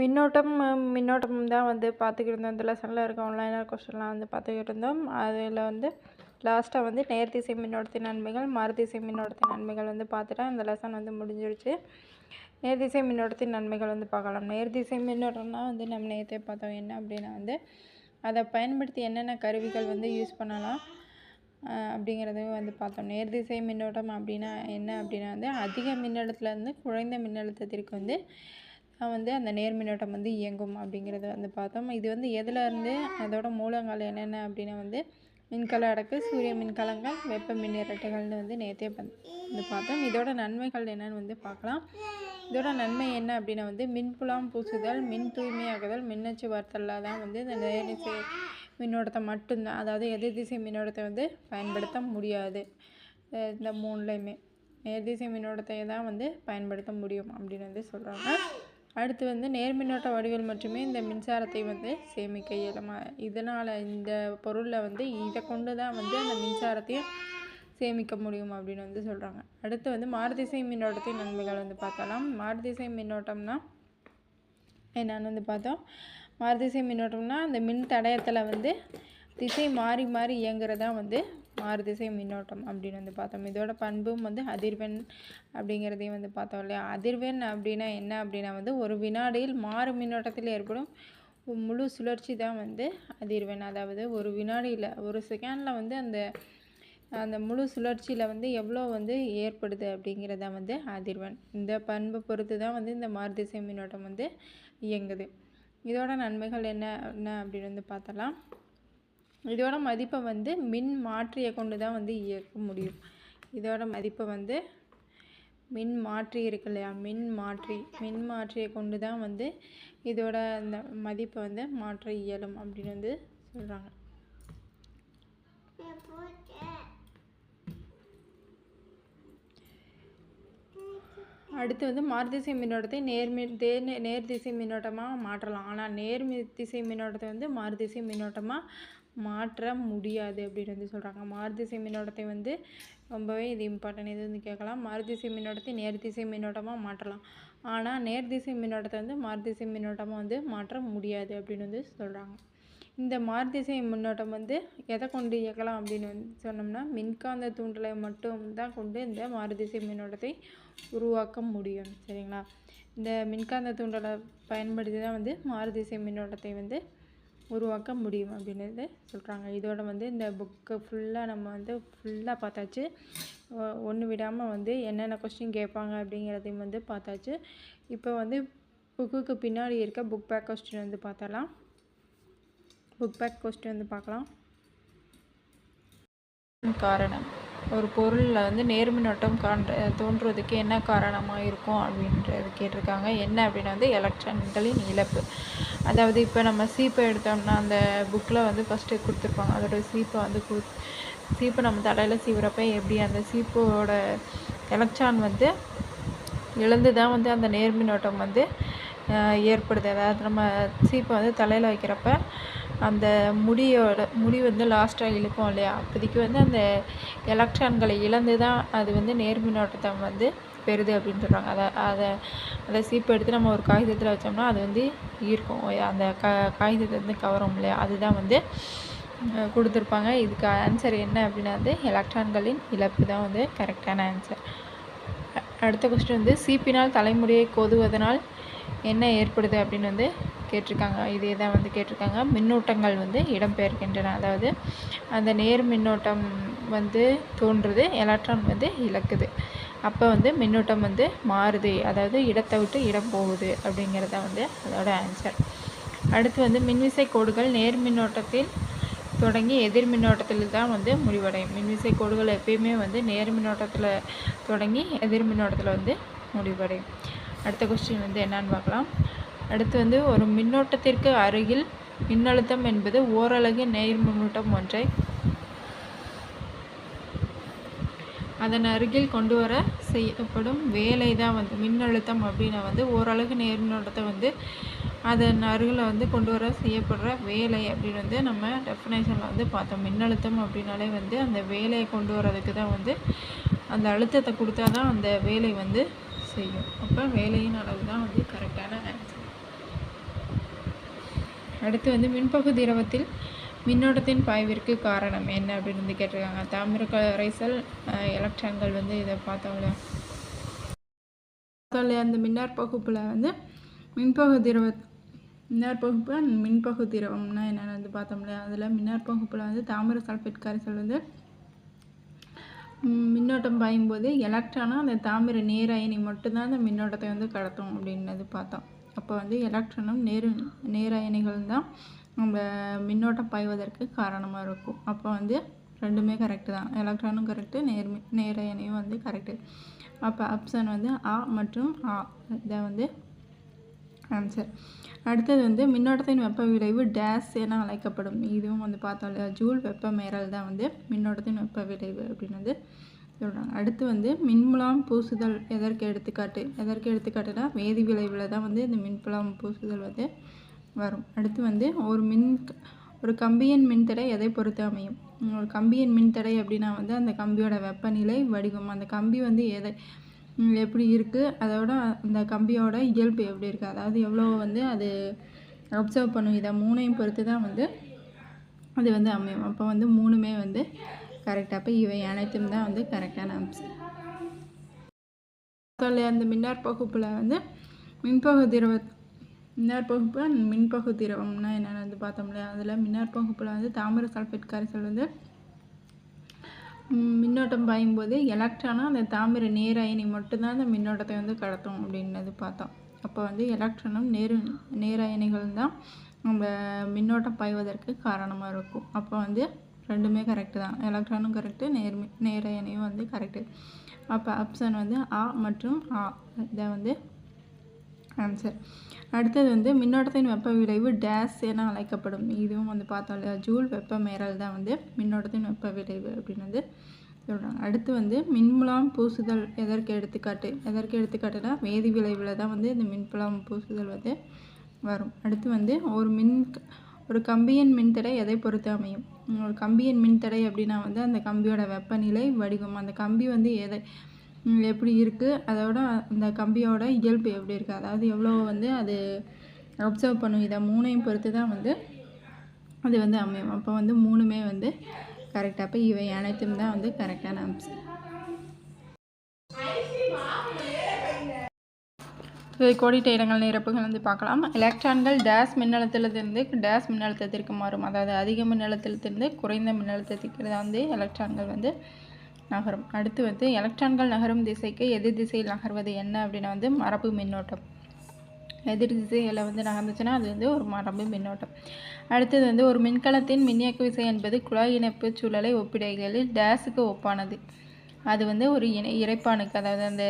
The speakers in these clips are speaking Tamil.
மின்னோட்டம் மின்னோட்டம் தான் வந்து பார்த்துக்கிட்டு இருந்தோம். இந்த லெசனில் இருக்க ஆன்லைனர் கொஸ்டின்லாம் வந்து பார்த்துக்கிட்டு இருந்தோம். அதில் வந்து லாஸ்ட்டாக வந்து நேர்திசை மின்னோட்டத்தின் நன்மைகள் மாறுதிசை மின்னோட்டத்தின் நன்மைகள் வந்து பார்த்துட்டா இந்த லெசன் வந்து முடிஞ்சிருச்சு. நேர்திசை மின்னோட்டத்தின் நன்மைகள் வந்து பார்க்கலாம். நேர்திசை மின்னோட்டம்னா வந்து நம்ம நேற்றே பார்த்தோம் என்ன அப்படின்னா வந்து அதை பயன்படுத்தி என்னென்ன கருவிகள் வந்து யூஸ் பண்ணலாம் அப்படிங்கிறதையும் வந்து பார்த்தோம். நேர்திசை மின்னோட்டம் அப்படின்னா என்ன அப்படின்னா வந்து அதிக மின்னழுத்தத்துலேருந்து குறைந்த மின்னழுத்தத்திற்கு வந்து வந்து அந்த நேர் மின்னோட்டம் வந்து இயங்கும் அப்படிங்கிறத வந்து பார்த்தோம். இது வந்து எதில் இருந்து அதோட மூலங்கள் என்னென்ன அப்படின்னா வந்து மின்கல அடக்கு சூரிய மின்கலங்கள் வெப்ப மின் இரட்டைகள்னு வந்து நேற்றே வந்து பார்த்தோம். இதோட நன்மைகள் என்னன்னு வந்து பார்க்கலாம். இதோட நன்மை என்ன அப்படின்னா வந்து மின்புலாம் பூசுதல் மின் தூய்மையாகுதல் மின்னச்சு வார்த்தலில் தான் வந்து இந்த நேர்திசை மின்னோட்டத்தை மட்டும்தான் அதாவது எதிர் திசை மின்னோட்டத்தை வந்து பயன்படுத்த முடியாது. இந்த மூணுலேயுமே நேர்திசை மின்னோட்டத்தை தான் வந்து பயன்படுத்த முடியும் அப்படின்னு வந்து சொல்கிறாங்க அடுத்து வந்து நேர்மின்னோட்ட வடிவில் மட்டுமே இந்த மின்சாரத்தை வந்து சேமிக்க இயலுமா? இதனால் இந்த பொருளில் வந்து இதை கொண்டு தான் வந்து அந்த மின்சாரத்தையும் சேமிக்க முடியும் அப்படின்னு வந்து சொல்கிறாங்க அடுத்து வந்து மாறுதிசை மின்னோட்டத்தின் நன்மைகள் வந்து பார்க்கலாம். மாறுதிசை மின்னோட்டம்னா என்னன்னு வந்து பார்த்தோம். மாறுதிசை மின்னோட்டம்னா அந்த மின் தடயத்தில் வந்து திசை மாறி மாறி இயங்குறதா வந்து மாறுதிசை மின்னோட்டம் அப்படின்னு வந்து பார்த்தோம். இதோட பண்பும் வந்து அதிர்வெண் அப்படிங்கிறதையும் வந்து பார்த்தோம் இல்லையா? அதிர்வெண் அப்படின்னா என்ன அப்படின்னா வந்து ஒரு வினாடியில் மாறு மின்னோட்டத்தில் ஏற்படும். முழு சுழற்சி தான் வந்து அதிர்வெண். அதாவது ஒரு வினாடியில் ஒரு செகண்டில் வந்து அந்த அந்த முழு சுழற்சியில் வந்து எவ்வளோ வந்து ஏற்படுது அப்படிங்கிறத வந்து அதிர்வெண். இந்த பண்பை பொறுத்து தான் வந்து இந்த மாறுதிசை மின்னோட்டம் வந்து இயங்குது. இதோட நன்மைகள் என்ன என்ன அப்படின்னு வந்து பார்த்தலாம். இதோட மதிப்பை வந்து மின் மாற்றியை கொண்டு தான் வந்து இயக்க முடியும். இதோட மதிப்பை வந்து மின் மாற்றி இருக்கு இல்லையா? மின் மாற்றி மின் மாற்றியை கொண்டு தான் வந்து இதோட அந்த மதிப்பை வந்து மாற்ற இயலும் அப்படின்னு வந்து சொல்கிறாங்க அடுத்து வந்து மாறுதிசை மின்னோட்டத்தை நேர்மி தே நேர்திசை மின்னோட்டமாக மாற்றலாம். ஆனால் நேர்மி திசை மின்னோட்டத்தை வந்து மாறுதிசை மின்னோட்டமாக மாற்ற முடியாது அப்படின்னு வந்து சொல்கிறாங்க மாறுதிசை மின்னோட்டத்தை வந்து ரொம்பவே இது இம்பார்ட்டன்ட் இது வந்து கேட்கலாம். மாறுதிசை மின்னோட்டத்தை நேர்திசை மின்னோட்டமாக மாற்றலாம். ஆனால் நேர்திசை மின்னோட்டத்தை வந்து மாறுதிசை மின்னோட்டமாக வந்து மாற்ற முடியாது அப்படின்னு வந்து சொல்கிறாங்க இந்த மாறுதிசை மின்னோட்டம் வந்து எதை கொண்டு இயக்கலாம் அப்படின்னு வந்து சொன்னோம்னா மின்காந்த தூண்டலை மட்டும் தான் கொண்டு இந்த மாறுதிசை மின்னோட்டத்தை உருவாக்க முடியும். சரிங்களா? இந்த மின்காந்த தூண்டலை பயன்படுத்தி தான் வந்து மாறுதிசை மின்னோட்டத்தை வந்து உருவாக்க முடியும் அப்படின்றது சொல்கிறாங்க இதோட வந்து இந்த புக்கு ஃபுல்லாக நம்ம வந்து ஃபுல்லாக பார்த்தாச்சு. ஒன்று விடாமல் வந்து என்னென்ன கொஸ்டின் கேட்பாங்க அப்படிங்கிறதையும் வந்து பார்த்தாச்சு. இப்போ வந்து புக்குக்கு பின்னாடி இருக்க புக் பேக் கொஸ்டின் வந்து பார்த்தலாம் புக் பேக் கொஸ்டின் வந்து பார்க்கலாம். காரணம். ஒரு பொருளில் வந்து நேர்மின்னோட்டம் காண்ற தோன்றுவதற்கு என்ன காரணமாக இருக்கும் அப்படின்றது கேட்டிருக்காங்க. என்ன அப்படின்னா வந்து எலக்ட்ரான்களின் இழப்பு. அதாவது இப்போ நம்ம சீப்பை எடுத்தோம்னா அந்த புக்கில் வந்து ஃபஸ்ட்டு கொடுத்துருப்பாங்க. அதோட சீப்பை வந்து கு சீப்பை நம்ம தலையில் சீவுறப்ப எப்படி அந்த சீப்போட எலக்ட்ரான் வந்து இழந்து தான் வந்து அந்த நேர்மின்னோட்டம் வந்து ஏற்படுது. அதாவது நம்ம சீப்பை வந்து தலையில் வைக்கிறப்ப அந்த முடியோட முடி வந்து லாஸ்ட்டாக இழுக்கும் இல்லையா? அப்போதைக்கு வந்து அந்த எலக்ட்ரான்களை இழந்து தான் அது வந்து நேர்மின்னோட்டத்தை வந்து பெறுது அப்படின்னு சொல்கிறாங்க அதை அதை அதை சீப்பு எடுத்து நம்ம ஒரு காகிதத்தில் வச்சோம்னா அது வந்து ஈர்க்கும். அந்த க காகிதத்தை வந்து கவரும் இல்லையா? அதுதான் வந்து கொடுத்துருப்பாங்க. இதுக்கு ஆன்சர் என்ன அப்படின்னா வந்து எலக்ட்ரான்களின் இழப்பு தான் வந்து கரெக்டான ஆன்சர் அடுத்த கொஸ்டின் வந்து சீப்பினால் தலைமுடியை கோதுவதனால் என்ன ஏற்படுது அப்படின்னு வந்து கேட்டிருக்காங்க. இதே தான் வந்து கேட்டிருக்காங்க. மின்னூட்டங்கள் வந்து இடம்பெயர்கின்றன. அதாவது அந்த நேர் மின்னோட்டம் வந்து தோன்றுது எலக்ட்ரான் வந்து இழக்குது. அப்போ வந்து மின்னூட்டம் வந்து மாறுது. அதாவது இடத்தை விட்டு இடம் போகுது அப்படிங்கிறத வந்து அதோட ஆன்சர் அடுத்து வந்து மின்விசை கோடுகள் நேர் மின்னோட்டத்தில் தொடங்கி எதிர் மின்னோட்டத்தில் தான் வந்து முடிவடையும். மின்விசை கோடுகள் எப்பயுமே வந்து நேர் மின்னோட்டத்தில் தொடங்கி எதிர் மின்னோட்டத்தில் வந்து முடிவடையும். அடுத்த கொஸ்டின் வந்து என்னன்னு பார்க்கலாம். அடுத்து வந்து ஒரு மின்னோட்டத்திற்கு அருகில் மின்னழுத்தம் என்பது ஓரலகு நேர் மின்னூட்டம் ஒன்றை அதன் அருகில் கொண்டு வர செய்யப்படும் வேலை தான் வந்து மின்னழுத்தம் அப்படின்னா வந்து ஓரளவு நேர் மின்னோட்டத்தை வந்து அதன் அருகில் வந்து கொண்டு வர செய்யப்படுற வேலை அப்படின்னு வந்து நம்ம டெஃபினேஷனில் வந்து பார்த்தோம். மின்னழுத்தம் அப்படின்னாலே வந்து அந்த வேலையை கொண்டு வரதுக்கு தான் வந்து அந்த அழுத்தத்தை கொடுத்தா தான் அந்த வேலை வந்து செய்யும். அப்போ வேலையின் அளவு தான் வந்து கரெக்டான ஆன்சர் அடுத்து வந்து மின்பகு திரவத்தில் மின்னோட்டத்தின் பாய்விற்கு காரணம் என்ன அப்படின்னு வந்து கேட்டிருக்காங்க. தாமிர கரைசல் எலக்ட்ரான்கள் வந்து இதை பார்த்தோம்ல அந்த மின்னாற்பகுப்பில் வந்து மின்பகு திரவ மின்னார் பகுப்பு மின்பகு திரவம்னா என்னென்னு வந்து பார்த்தோம்லையா அதில் மின்னார் பகுப்பில் வந்து தாமிர சல்ஃபேட் கரைசல் வந்து மின்னோட்டம் பாயும் போது எலக்ட்ரானாக அந்த தாமிர நேர் அயனி மட்டும்தான் அந்த மின்னோட்டத்தை வந்து கடத்தும் அப்படின்னது பார்த்தோம். அப்போ வந்து எலக்ட்ரானும் நேர் நேர் அயனிகள் தான் நம்ம மின்னோட்டம் பாய்வதற்கு காரணமாக இருக்கும். அப்போ வந்து ரெண்டுமே கரெக்டு தான். எலக்ட்ரானும் கரெக்டு நேர் நேர் அயனியும் வந்து கரெக்டு அப்போ ஆப்ஷன் வந்து ஆ மற்றும் ஆ இதை வந்து ஆன்சர் அடுத்தது வந்து மின்னோட்டத்தின் வெப்ப விளைவு டேஸ் என அழைக்கப்படும். இதுவும் வந்து பார்த்தோம் இல்லையா? ஜூல் வெப்ப மேறல் தான் வந்து மின்னோட்டத்தின் வெப்ப விளைவு அப்படின்னு வந்து சொல்கிறாங்க அடுத்து வந்து மின்முலாம் பூசுதல் எதற்கு எடுத்துக்காட்டு? எதற்கு எடுத்துக்காட்டுனா வேதி விளைவில் தான் வந்து இந்த மின்புலம் பூசுதல் வந்து வரும். அடுத்து வந்து ஒரு மின் ஒரு கம்பியின் மின்தடை எதை பொறுத்து அமையும்? ஒரு கம்பியின் மின்தடை அப்படின்னா வந்து அந்த கம்பியோட வெப்பநிலை வடிவம். அந்த கம்பி வந்து எதை எப்படி இருக்குது அதோட அந்த கம்பியோட இயல்பு எப்படி இருக்குது அதாவது எவ்வளோ வந்து அது அப்சர்வ் பண்ணும்? இதை மூணையும் பொறுத்து தான் வந்து அது வந்து அமையும். அப்போ வந்து மூணுமே வந்து கரெக்டாக அப்போ இவை அனைத்தும் தான் வந்து கரெக்டான அம்சம் அந்த மின்னார் பகுப்பில் வந்து மின்பகு திரவ மின்னார் பகுப்பு மின்பகு திரவம்னா என்னென்னு வந்து பார்த்தோம் இல்லையா? அதில் மின்னார் பகுப்பில் வந்து தாமிர சல்ஃபேட் கரைசல் வந்து மின்னோட்டம் பாயும் போது அந்த தாமிர நேர் அயனி மட்டும்தான் அந்த மின்னோட்டத்தை வந்து கடத்தும் அப்படின்னது பார்த்தோம். அப்போ வந்து எலக்ட்ரானும் நேரு நேர் தான் நம்ம மின்னோட்டம் பாய்வதற்கு காரணமாக இருக்கும். அப்போ வந்து ரெண்டுமே கரெக்டு தான். எலக்ட்ரானும் கரெக்டு நேர் நேர் அயனியும் வந்து கரெக்டு அப்போ ஆப்ஷன் வந்து ஆ மற்றும் ஆ இதை வந்து ஆன்சர் அடுத்தது வந்து மின்னோட்டத்தின் வெப்ப விளைவு டேஸ் என அழைக்கப்படும். இதுவும் வந்து பார்த்தோம் இல்லையா? ஜூல் வெப்ப மேறல் தான் வந்து மின்னோட்டத்தின் வெப்ப விளைவு அப்படின்னு வந்து சொல்கிறாங்க அடுத்து வந்து மின்முலாம் பூசுதல் எதற்கு எடுத்துக்காட்டு? எதற்கு எடுத்துக்காட்டுனா வேதி விளைவில் தான் வந்து இந்த மின்புலம் பூசுதல் வந்து வரும். அடுத்து வந்து ஒரு மின் ஒரு கம்பியின் மின்தடை எதை பொறுத்து அமையும்? ஒரு கம்பியின் மின்தடை அப்படின்னா வந்து அந்த கம்பியோட வெப்பநிலை வடிவம். அந்த கம்பி வந்து எதை எப்படி இருக்குது அதோட அந்த கம்பியோட இயல்பு எப்படி இருக்குது அதாவது எவ்வளோ வந்து அது அப்சர்வ் பண்ணும்? இதை மூணையும் பொறுத்து தான் வந்து அது வந்து அமையும். அப்போ வந்து மூணுமே வந்து கரெக்டாக அப்போ இவை அனைத்தும் தான் வந்து கரெக்டான அம்சம் இதை கோடிட்ட இடங்கள் நிரப்புகள் வந்து பார்க்கலாம். எலக்ட்ரான்கள் டேஸ் மின்னழுத்தத்திலிருந்து டேஸ் மின்னழுத்தத்திற்கு மாறும். அதாவது அதிக மின்னழுத்தத்திலிருந்து குறைந்த மின்னழுத்தத்திற்கு தான் வந்து எலக்ட்ரான்கள் வந்து நகரும். அடுத்து வந்து எலக்ட்ரான்கள் நகரும் திசைக்கு எதிர் திசையில் நகர்வது என்ன அப்படின்னா வந்து மரபு மின்னோட்டம். எதிர் திசையில் வந்து நகர்ந்துச்சுன்னா அது வந்து ஒரு மரபு மின்னோட்டம். அடுத்தது வந்து ஒரு மின்கலத்தின் மின்னியக்கு விசை என்பது குழாய் இணைப்பு சூழலை ஒப்பிடுகையில் டேஸுக்கு ஒப்பானது. அது வந்து ஒரு இணை இறைப்பானுக்கு அதாவது அந்த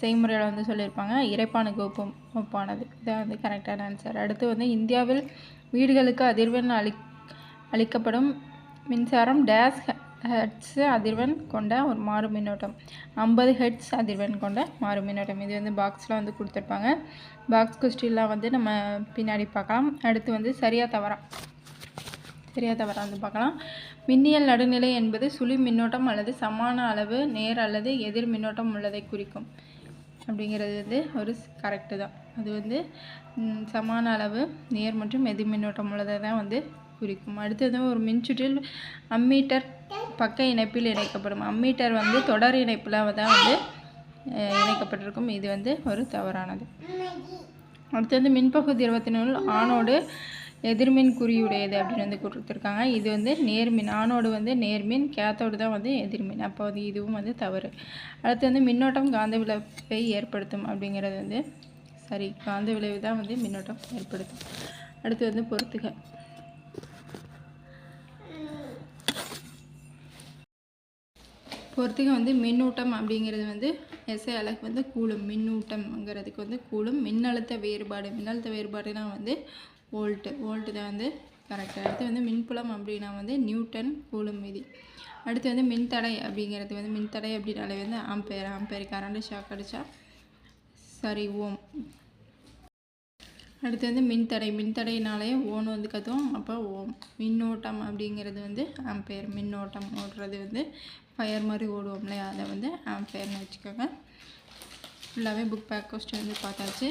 செய்முறையில் வந்து சொல்லியிருப்பாங்க இறைப்பானுக்கு ஒப்பும் ஒப்பானது. இதான் வந்து கரெக்டான ஆன்சர் அடுத்து வந்து இந்தியாவில் வீடுகளுக்கு அதிர்வெண் அளி அளிக்கப்படும் மின்சாரம் டேஸ் ஹெட்ஸ் அதிர்வெண் கொண்ட ஒரு மாறு மின்னோட்டம் ஐம்பது ஹெட்ஸ் அதிர்வெண் கொண்ட மாறு மின்னோட்டம் இது வந்து பாக்ஸில் வந்து கொடுத்துருப்பாங்க. பாக்ஸ் கொஸ்டின்லாம் வந்து நம்ம பின்னாடி பார்க்கலாம். அடுத்து வந்து சரியாக தவறா. சரியா தவறா வந்து பார்க்கலாம். மின்னியல் நடுநிலை என்பது சுழி மின்னோட்டம் அல்லது சமான அளவு நேர் அல்லது எதிர் மின்னோட்டம் உள்ளதை குறிக்கும். அப்படிங்கிறது வந்து ஒரு கரெக்டு தான். அது வந்து சமான அளவு நேர் மற்றும் எதிர் மின்னோட்டம் உள்ளதை தான் வந்து குறிக்கும். அடுத்தது ஒரு மின்சுற்றில் அம்மீட்டர் பக்க இணைப்பில் இணைக்கப்படும். அம்மீட்டர் வந்து தொடர் இணைப்பில் தான் வந்து இணைக்கப்பட்டிருக்கும். இது வந்து ஒரு தவறானது. அடுத்து வந்து மின்பகுதி திரவத்தினுள் ஆணோடு எதிர்மின் குறியுடையது அப்படின்னு வந்து கொடுத்துருக்காங்க. இது வந்து நேர்மின் ஆணோடு வந்து நேர்மின் கேத்தோடு தான் வந்து எதிர்மின். அப்போ வந்து இதுவும் வந்து தவறு. அடுத்து வந்து மின்னோட்டம் காந்த விளைவை ஏற்படுத்தும் அப்படிங்கிறது வந்து சரி காந்த விளைவு தான் வந்து மின்னோட்டம் ஏற்படுத்தும். அடுத்து வந்து பொறுத்துக பொறுத்துக வந்து மின்னூட்டம் அப்படிங்கிறது வந்து எஸ்ஐ அழகு வந்து கூலும் மின்னூட்டம்ங்கிறதுக்கு வந்து கூலும் மின்னழுத்த வேறுபாடு மின்னழுத்த வேறுபாடுனா வந்து வோல்ட்டு. வோல்ட்டு தான் வந்து கரெக்ட். அடுத்து வந்து மின்புலம் அப்படின்னா வந்து நியூட்டன் கூலும் விதி. அடுத்து வந்து மின்தடை அப்படிங்கிறது வந்து மின்தடை அப்படின்னாலே வந்து ஆம்பேர். ஆம்பேர் கரண்ட் ஷாக் அடித்தா சரி ஓம். அடுத்து வந்து மின்தடை மின்தடையினாலே ஓன் வந்து கத்துவோம். அப்போ ஓம் மின்னோட்டம் அப்படிங்கிறது வந்து ஆம்பேர் மின்னோட்டம் ஓடுறது வந்து ஃபயர் மாதிரி ஓடுவோம் அதை வந்து ஆம்பேர்னு வச்சுக்கோங்க. ஃபுல்லாகவே புக் பேக் கொஸ்டின் வந்து பார்த்தாச்சு.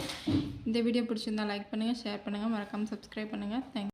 இந்த வீடியோ பிடிச்சிருந்தா லைக் பண்ணுங்கள் ஷேர் பண்ணுங்கள் மறக்காமல் சப்ஸ்கிரைப் பண்ணுங்கள் தேங்க்